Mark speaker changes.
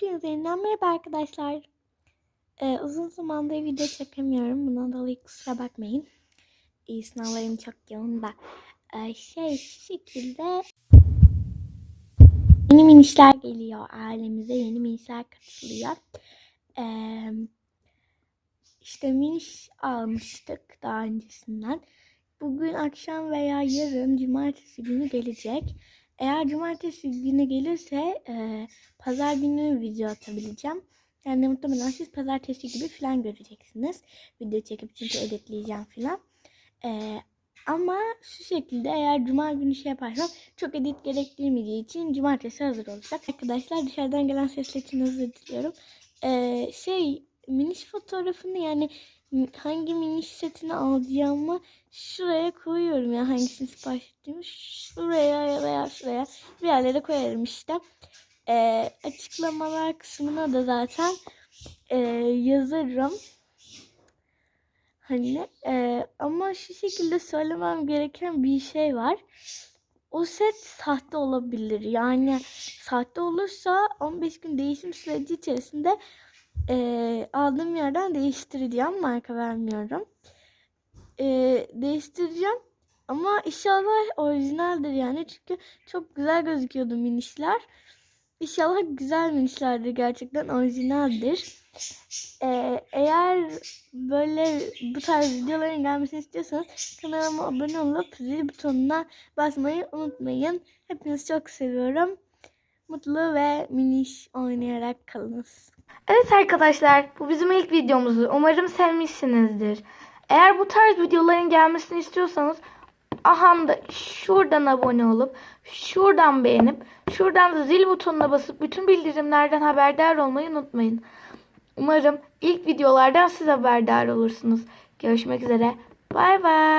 Speaker 1: Hepinize yeniden merhaba arkadaşlar. Ee, uzun zamandır video çekemiyorum. Bundan dolayı kusura bakmayın. İyi sınavlarım çok yoğun da. Ee, şey şekilde yeni minişler geliyor ailemize. Yeni minişler katılıyor. Ee, işte miniş almıştık daha öncesinden. Bugün akşam veya yarın cumartesi günü gelecek. Eğer cumartesi günü gelirse e, pazar günü video atabileceğim. Yani muhtemelen siz pazartesi gibi falan göreceksiniz. Video çekip çünkü editleyeceğim falan. E, ama şu şekilde eğer cuma günü şey yaparsam çok edit gerektirmeyeceği için cumartesi hazır olacak. Arkadaşlar dışarıdan gelen sesler için özür diliyorum. E, şey miniş fotoğrafını yani hangi miniş setini alacağımı şuraya koyuyorum ya hangisini sipariş ettiğimi şuraya veya şuraya bir yerlere koyarım işte. Ee, açıklamalar kısmına da zaten e, yazarım. Hani e, ama şu şekilde söylemem gereken bir şey var. O set sahte olabilir. Yani sahte olursa 15 gün değişim süreci içerisinde e, aldığım yerden değiştireceğim. Marka vermiyorum. E, değiştireceğim. Ama inşallah orijinaldir yani. Çünkü çok güzel gözüküyordu minişler. İnşallah güzel minişlerdir. Gerçekten orijinaldir. E, eğer böyle bu tarz videoların gelmesini istiyorsanız kanalıma abone olup zil butonuna basmayı unutmayın. Hepinizi çok seviyorum. Mutlu ve miniş oynayarak kalınız.
Speaker 2: Evet arkadaşlar bu bizim ilk videomuzu. Umarım sevmişsinizdir. Eğer bu tarz videoların gelmesini istiyorsanız aha da şuradan abone olup şuradan beğenip şuradan da zil butonuna basıp bütün bildirimlerden haberdar olmayı unutmayın. Umarım ilk videolardan siz haberdar olursunuz. Görüşmek üzere. Bay bay.